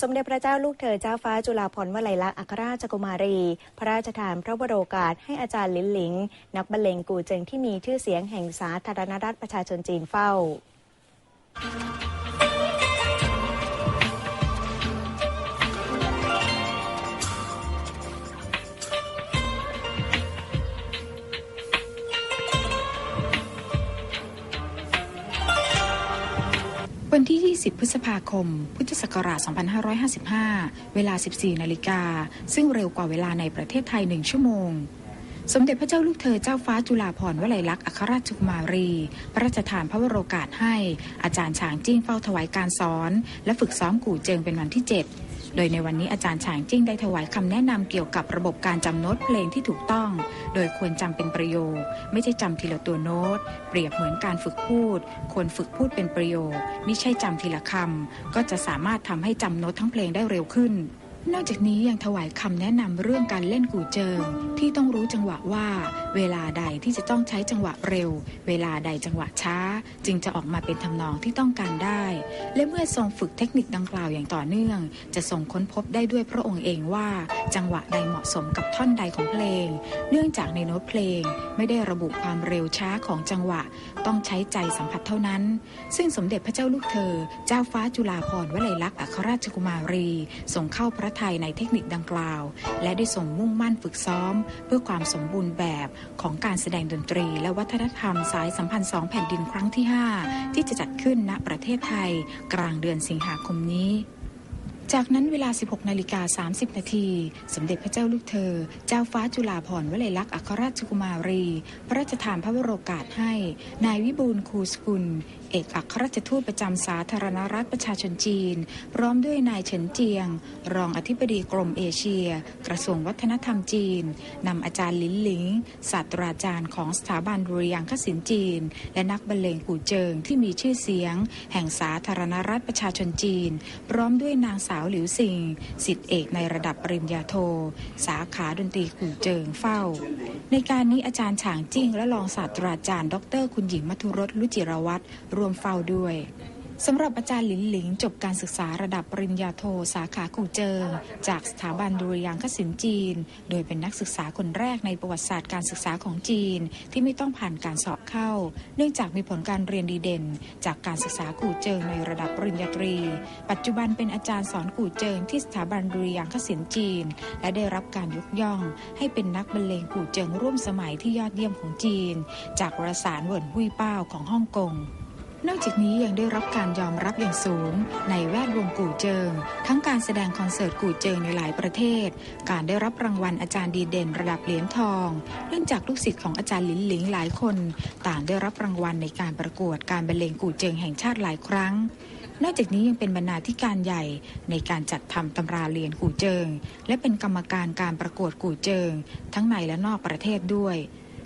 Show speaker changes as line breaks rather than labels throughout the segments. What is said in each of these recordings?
สมเด็จพระเจ้าลูกเธอเจ้าฟ้าจุฬาภรณ์วลัยลักษณ์อัครราชกุมารี พระราชทานพระบรโอกาสให้อาจารย์ลินหลิง นักบรรเลงกูเจิงที่มีชื่อเสียงแห่งสาธารณรัฐประชาชนจีนเฝ้า
วันที่ 20 พฤษภาคม พุทธศักราช 2555 เวลา 14 นาฬิกา ซึ่งเร็วกว่าเวลาในประเทศไทยหนึ่งชั่วโมง สมเด็จพระเจ้าลูกเธอเจ้าฟ้าจุฬาภรณ์วลัยลักษณ์อัครราชกุมารี พระราชทานพระวโรกาสให้ อาจารย์ฉางจิ้งเฝ้าถวายการสอน และฝึกซ้อมกู่เจิงเป็นวันที่ 7 โดยในวันนี้อาจารย์ฉางจิ้งได้ถวายคำแนะนำเกี่ยวกับระบบการจำโน้ตเพลงที่ถูกต้อง โดยควรจำเป็นประโยค ไม่ใช่จำทีละตัวโน้ต เปรียบเหมือนการฝึกพูด ควรฝึกพูดเป็นประโยค ไม่ใช่จำทีละคำก็จะสามารถทำให้จำโน้ตทั้งเพลงได้เร็วขึ้น นอกจากนี้ยังถวายคำแนะนำเรื่องการเล่นกู่เจิง ที่ต้องรู้จังหวะว่า เวลาใดที่จะต้องใช้จังหวะเร็ว เวลาใดจังหวะช้า จึงจะออกมาเป็นทำนองที่ต้องการได้ และเมื่อทรงฝึกเทคนิคดังกล่าวอย่างต่อเนื่อง จะทรงค้นพบได้ด้วยพระองค์เองว่า จังหวะใดเหมาะสมกับท่อนใดของเพลง เนื่องจากในโน้ตเพลงไม่ได้ระบุความเร็วช้าของจังหวะ ต้องใช้ใจสัมผัสเท่านั้น ซึ่งสมเด็จพระเจ้าลูกเธอ เจ้าฟ้าจุฬาภรณ์วลัยลักษณ์อัครราชกุมารีทรงเข้าพระไทยในเทคนิคดังกล่าว และได้ทรงมุ่งมั่นฝึกซ้อม เพื่อความสมบูรณ์แบบของการแสดงดนตรี และวัฒนธรรมสายสัมพันธ์สองแผ่นดินครั้งที่ 5 ที่จะจัดขึ้นณประเทศไทย กลางเดือนสิงหาคมนี้จากนั้นเวลา 16 นาฬิกา 30 นาที สมเด็จพระเจ้าลูกเธอ เจ้าฟ้าจุฬาภรณ์วลัยลักษณ์อัครราชกุมารี พระราชทานพระวโรกาสให้ นายวิบูลคูสกุล เอกอัครราชทูตประจำสาธารณรัฐประชาชนจีน พร้อมด้วยนายเฉินเจียง รองอธิบดีกรมเอเชีย กระทรวงวัฒนธรรมจีนนำอาจารย์ลินหลิงศาสตราจารย์ของสถาบันดุริยางคศิลป์จีน และนักบรรเลงกู่เจิงที่มีชื่อเสียง แห่งสาธารณรัฐประชาชนจีน พร้อมด้วยนางสาวหลิวซิงสิทธิเอกในระดับปริญญาโท สาขาดนตรีกู่เจิงเฝ้า ในการนี้อาจารย์ฉางจิ้งและรองศาสตราจารย์ ดร คุณหญิงมัทุรสลุจิรวัตรรวมเฝ้าด้วยสำหรับอาจารย์หลินหลิงจบการศึกษาระดับปริญญาโทสาขากู่เจิง จากสถาบันดุริยางคศิลป์จีน โดยเป็นนักศึกษาคนแรกในประวัติศาสตร์การศึกษาของจีนที่ไม่ต้องผ่านการสอบเข้า เนื่องจากมีผลการเรียนดีเด่น จากการศึกษากู่เจิงในระดับปริญญาตรี ปัจจุบันเป็นอาจารย์สอนกู่เจิงที่สถาบันดุริยางคศิลป์จีน และได้รับการยกย่อง ให้เป็นนักบรรเลงกู่เจิงร่วมสมัยที่ยอดเยี่ยมของจีน จากวารสารเหวินหุยเป้าของฮ่องกง นอกจากนี้ยังได้รับการยอมรับอย่างสูง ในแวดวงกู่เจิง ทั้งการแสดงคอนเสิร์ตกู่เจิงในหลายประเทศ การได้รับรางวัลอาจารย์ดีเด่นระดับเหรียญทอง เนื่องจากลูกศิษย์ของอาจารย์หลินหลิงหลายคน ต่างได้รับรางวัลในการประกวดการบรรเลงกู่เจิงแห่งชาติหลายครั้งนอกจากนี้ยังเป็นบรรณาธิการใหญ่ในการจัดทำตำราเรียนกู่เจิง และเป็นกรรมการการประกวดกู่เจิง ทั้งในและนอกประเทศด้วย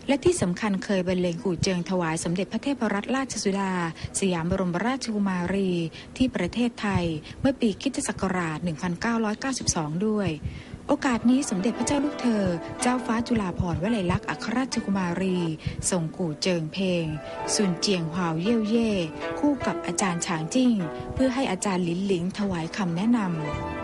และที่สำคัญเคยบรรเลงกู่เจิงถวายสมเด็จพระเทพรัตนราชสุดา สยามบรมราชกุมารี ที่ประเทศไทย เมื่อปีคริตศักราช 1992 ด้วย โอกาสนี้สมเด็จพระเจ้าลูกเธอ เจ้าฟ้าจุฬาภรณ์วลัยลักษณ์อัครราชกุมารีส่งกู่เจิงเพลงสุนเจียงหวาวเย่ยเย่ คู่กับอาจารย์ฉางจิ้ง เพื่อให้อาจารย์หลินหลิงถวายคำแนะนำ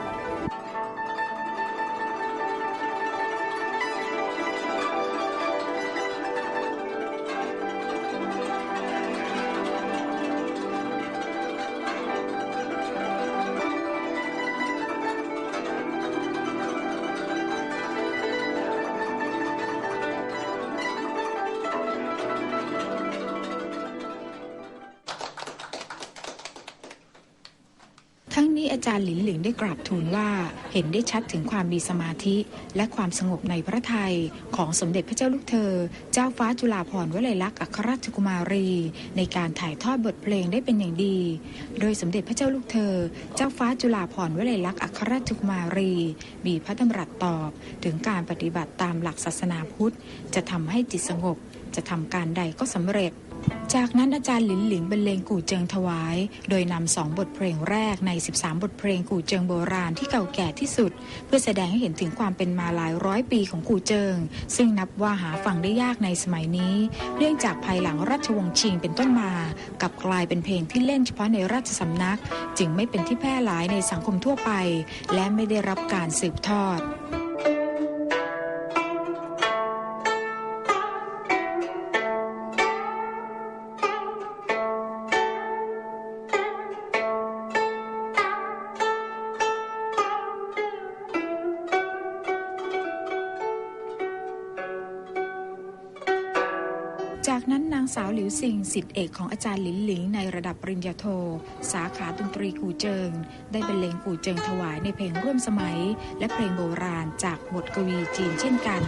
ทั้งนี้อาจารย์หลินหลิงได้กราบทูลว่าเห็นได้ชัดถึงความมีสมาธิ และความสงบในพระทัยของสมเด็จพระเจ้าลูกเธอ เจ้าฟ้าจุฬาภรณ์วลัยลักษณ์อัครราชกุมารี ในการถ่ายทอดบทเพลงได้เป็นอย่างดี โดยสมเด็จพระเจ้าลูกเธอ เจ้าฟ้าจุฬาภรณ์วลัยลักษณ์อัครราชกุมารี มีพระดำรัสตอบ ถึงการปฏิบัติตามหลักศาสนาพุทธ จะทำให้จิตสงบ จะทำการใดก็สำเร็จ จากนั้นอาจารย์หลินหลิงบรรเลงกู่เจิงถวาย โดยนำสองบทเพลงแรกใน 13 บทเพลงกู่เจิงโบราณที่เก่าแก่ที่สุด เพื่อแสดงให้เห็นถึงความเป็นมาหลายร้อยปีของกู่เจิง ซึ่งนับว่าหาฟังได้ยากในสมัยนี้ เนื่องจากภายหลังราชวงศ์ชิงเป็นต้นมา กับกลายเป็นเพลงที่เล่นเฉพาะในราชสำนัก จึงไม่เป็นที่แพร่หลายในสังคมทั่วไป และไม่ได้รับการสืบทอด จากนั้นนางสาวหลิวซิงสิทธิเอกของอาจารย์หลินหลิงในระดับปริญญาโท สาขาดนตรีกูเจิง ได้บรรเลงกูเจิงถวายในเพลงร่วมสมัย และเพลงโบราณจากบทกวีจีนเช่นกัน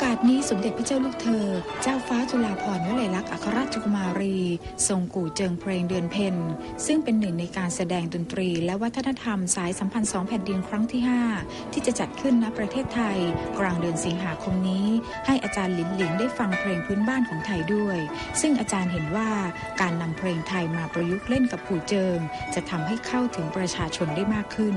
อกาสนี้สมเด็จพระเจ้าลูกเธอ เจ้าฟ้าจุฬาภรณ์วลัยลักษณ์อัครราชกุมารี ทรงกู่เจิงเพลงเดือนเพ็ญซึ่งเป็นหนึ่งในการแสดงดนตรี และวัฒนธรรมสายสัมพันธ์สองแผ่นดินครั้งที่ 5 ที่จะจัดขึ้นณประเทศไทย กลางเดือนสิงหาคมนี้ ให้อาจารย์หลินหลิงได้ฟังเพลงพื้นบ้านของไทยด้วย ซึ่งอาจารย์เห็นว่าการนำเพลงไทยมาประยุกต์เล่นกับกู่เจิง จะทำให้เข้าถึงประชาชนได้มากขึ้น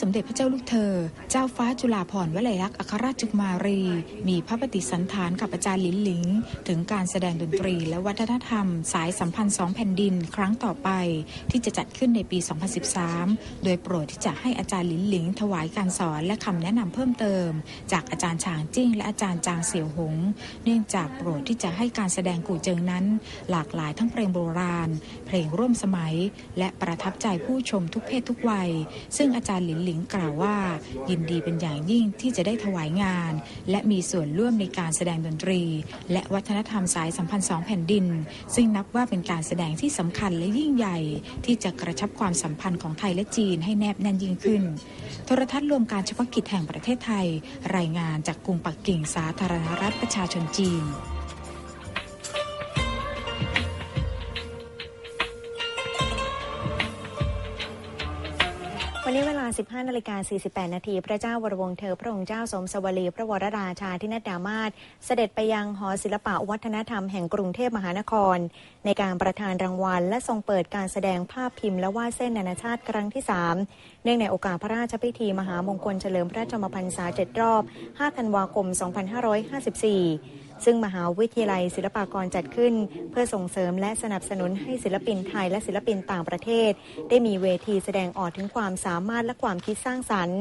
สมเด็จพระเจ้าลูกเธอ เจ้าฟ้าจุฬาภรณ์วลัยลักษณ์อัครราชกุมารี มีพระปฏิสันฐานกับอาจารย์หลินหลิง ถึงการแสดงดนตรีและวัฒนธรรม สายสัมพันธ์สองแผ่นดินครั้งต่อไป ที่จะจัดขึ้นในปี 2013 โดยโปรดที่จะให้อาจารย์หลินหลิง ถวายการสอนและคำแนะนำเพิ่มเติม จากอาจารย์ฉางจิ้งและอาจารย์จางเสี่ยวหง เนื่องจากโปรดที่จะให้การแสดงกู่เจิงนั้น หลากหลายทั้งเพลงโบราณ เพลงร่วมสมัย และประทับใจผู้ชมทุกเพศทุกวัย ซึ่งอาจารย์หลินหลิงกล่าวว่า ยินดีเป็นอย่างยิ่งที่จะได้ถวายงาน และมีส่วนร่วมในการแสดงดนตรี และวัฒนธรรมสายสัมพันธ์สองแผ่นดิน ซึ่งนับว่าเป็นการแสดงที่สำคัญและยิ่งใหญ่ ที่จะกระชับความสัมพันธ์ของไทยและจีนให้แนบแน่นยิ่งขึ้น โทรทัศน์รวมการเฉพาะกิจแห่งประเทศไทย รายงานจากกรุงปักกิ่งสาธารณรัฐประชาชนจีน
วันนี้เวลา 15นาฬิกา48 นาที พระเจ้าวรวงศ์เธอ พระองค์เจ้าสมสวลี พระวรราชาธินดามาศเสด็จไปยังหอศิลปะวัฒนธรรมแห่งกรุงเทพมหานคร ในการประธานรางวัล และทรงเปิดการแสดงภาพพิมพ์และวาดเส้นนานาชาติครั้งที่ 3 เนื่องในโอกาสพระราชพิธีมหามงคลเฉลิมพระชนมพรรษา 7 รอบ 5 ธันวาคม 2554 ซึ่งมหาวิทยาลัยศิลปากรจัดขึ้น เพื่อส่งเสริมและสนับสนุนให้ศิลปินไทยและศิลปินต่างประเทศ ได้มีเวทีแสดงออกถึงความสามารถและความคิดสร้างสรรค์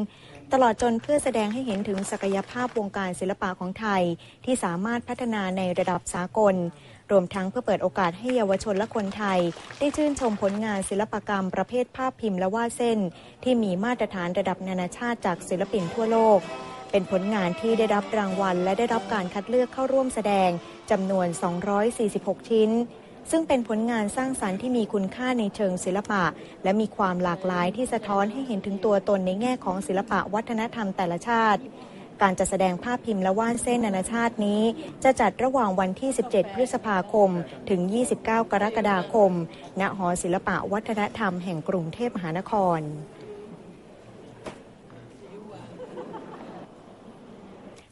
ตลอดจนเพื่อแสดงให้เห็นถึงศักยภาพวงการศิลปะของไทย ที่สามารถพัฒนาในระดับสากล รวมทั้งเพื่อเปิดโอกาสให้เยาวชนและคนไทย ได้ชื่นชมผลงานศิลปกรรมประเภทภาพพิมพ์และวาดเส้น ที่มีมาตรฐานระดับนานาชาติจากศิลปินทั่วโลก เป็นผลงานที่ได้รับรางวัล และได้รับการคัดเลือกเข้าร่วมแสดงจำนวน 246 ชิ้น ซึ่งเป็นผลงานสร้างสรรค์ที่มีคุณค่าในเชิงศิลปะ และมีความหลากหลายที่สะท้อนให้เห็นถึงตัวตนในแง่ของศิลปะวัฒนธรรมแต่ละชาติการจัดแสดงภาพพิมพ์และวาดเส้นนานาชาตินี้ จะจัดระหว่างวันที่ 17 พฤษภาคม ถึง 29 กรกฎาคม ณ หอศิลปะวัฒนธรรมแห่งกรุงเทพมหานคร